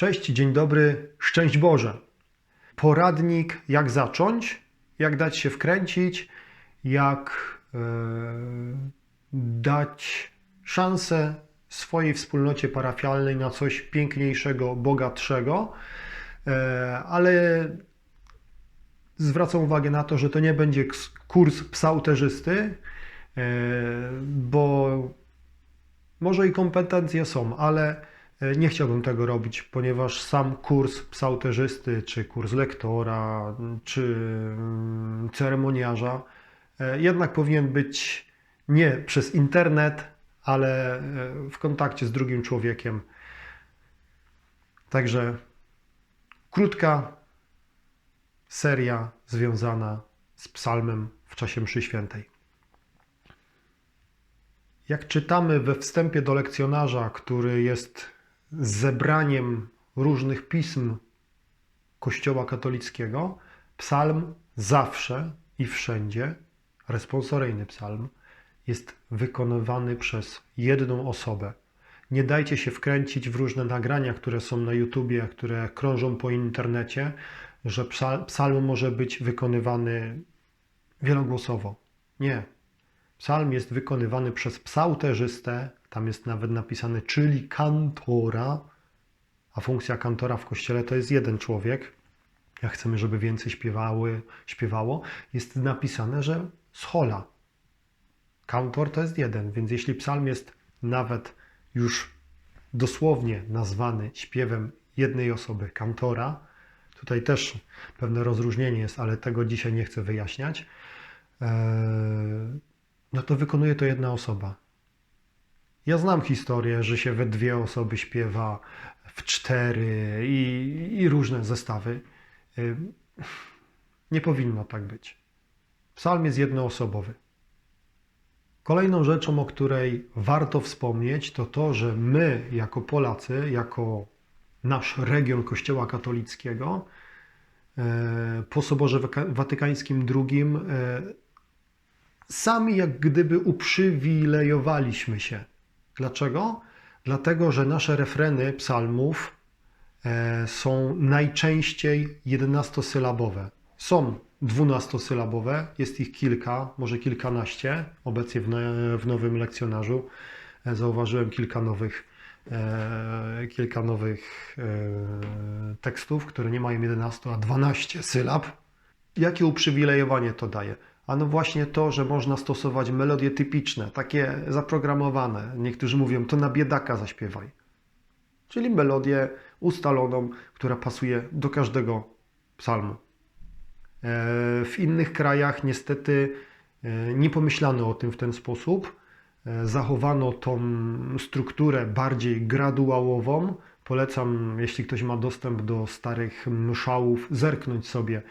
Cześć, dzień dobry, szczęść Boże. Poradnik, jak zacząć, jak dać się wkręcić, jak e, dać szansę swojej wspólnocie parafialnej na coś piękniejszego, bogatszego, e, ale zwracam uwagę na to, że to nie będzie kurs psałterzysty, e, bo może i kompetencje są, ale nie chciałbym tego robić, ponieważ sam kurs psałterzysty, czy kurs lektora, czy mm, ceremoniarza e, jednak powinien być nie przez internet, ale e, w kontakcie z drugim człowiekiem. Także krótka seria związana z psalmem w czasie mszy świętej. Jak czytamy we wstępie do lekcjonarza, który jest zebraniem różnych pism Kościoła katolickiego, psalm zawsze i wszędzie, responsoryjny psalm, jest wykonywany przez jedną osobę. Nie dajcie się wkręcić w różne nagrania, które są na YouTubie, które krążą po internecie, że psa- psalm może być wykonywany wielogłosowo. Nie. Psalm jest wykonywany przez psałterzystę, tam jest nawet napisane, czyli kantora, a funkcja kantora w kościele to jest jeden człowiek. Jak chcemy, żeby więcej śpiewały, śpiewało, jest napisane, że schola. Kantor to jest jeden, więc jeśli psalm jest nawet już dosłownie nazwany śpiewem jednej osoby, kantora, tutaj też pewne rozróżnienie jest, ale tego dzisiaj nie chcę wyjaśniać, eee, no to wykonuje to jedna osoba. Ja znam historię, że się we dwie osoby śpiewa, w cztery i, i różne zestawy. Nie powinno tak być. Psalm jest jednoosobowy. Kolejną rzeczą, o której warto wspomnieć, to to, że my, jako Polacy, jako nasz region Kościoła katolickiego, e, po Soborze Watykańskim II, e, sami jak gdyby uprzywilejowaliśmy się. Dlaczego? Dlatego, że nasze refreny psalmów e, są najczęściej 11-sylabowe. Są 12-sylabowe, jest ich kilka, może kilkanaście. Obecnie w, no- nowym lekcjonarzu e, zauważyłem kilka nowych, e, kilka nowych tekstów, które nie mają 11, a 12 sylab. Jakie uprzywilejowanie to daje? Ano właśnie to, że można stosować melodie typiczne, takie zaprogramowane. Niektórzy mówią, to na biedaka zaśpiewaj. Czyli melodię ustaloną, która pasuje do każdego psalmu. E, W innych krajach niestety e, nie pomyślano o tym w ten sposób. E, Zachowano tą strukturę bardziej graduałową. Polecam, jeśli ktoś ma dostęp do starych mszałów, zerknąć sobie,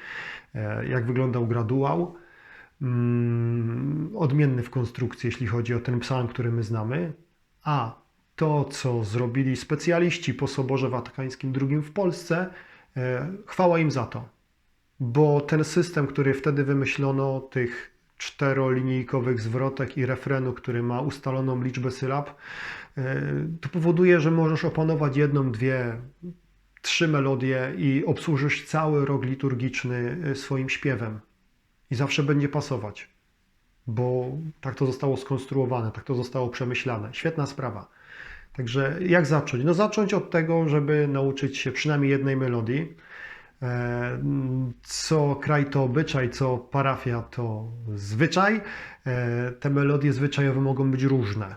jak wyglądał graduał. Mm, Odmienny w konstrukcji, jeśli chodzi o ten psalm, który my znamy. A to, co zrobili specjaliści po Soborze Watykańskim II w Polsce, e, chwała im za to bo ten system, który wtedy wymyślono, tych czterolinijkowych zwrotek i refrenu, który ma ustaloną liczbę sylab, e, to powoduje, że możesz opanować jedną, dwie, trzy melodie i obsłużysz cały rok liturgiczny e, swoim śpiewem. I zawsze będzie pasować, bo tak to zostało skonstruowane, tak to zostało przemyślane. Świetna sprawa. Także jak zacząć? No zacząć od tego, żeby nauczyć się przynajmniej jednej melodii. E, Co kraj to obyczaj, co parafia to zwyczaj. E, Te melodie zwyczajowe mogą być różne.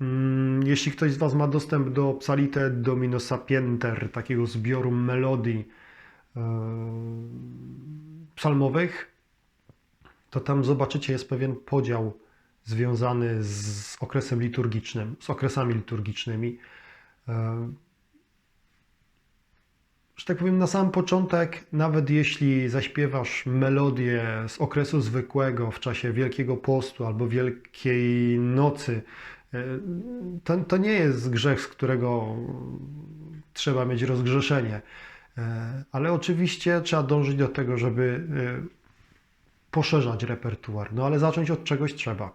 Mm, Jeśli ktoś z Was ma dostęp do Psalite Domino Sapienter, takiego zbioru melodii psalmowych, to tam zobaczycie, jest pewien podział związany z okresem liturgicznym, z okresami liturgicznymi. E, że tak powiem, na sam początek, nawet jeśli zaśpiewasz melodię z okresu zwykłego w czasie Wielkiego Postu albo Wielkiej Nocy, e, to, to nie jest grzech, z którego trzeba mieć rozgrzeszenie. E, Ale oczywiście trzeba dążyć do tego, żeby e, poszerzać repertuar. No ale zacząć od czegoś trzeba.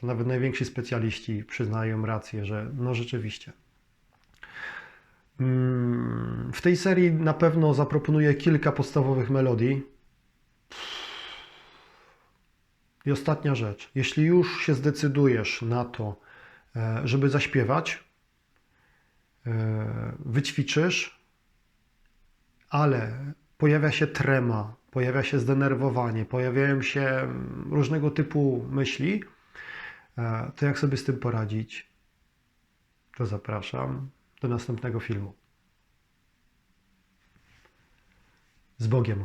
To nawet najwięksi specjaliści przyznają rację, że no rzeczywiście. Mm, W tej serii na pewno zaproponuję kilka podstawowych melodii. I ostatnia rzecz. Jeśli już się zdecydujesz na to, e, żeby zaśpiewać, wyćwiczysz, ale pojawia się trema, pojawia się zdenerwowanie, pojawiają się mm, różnego typu myśli, e, to jak sobie z tym poradzić? To zapraszam do następnego filmu. Z Bogiem.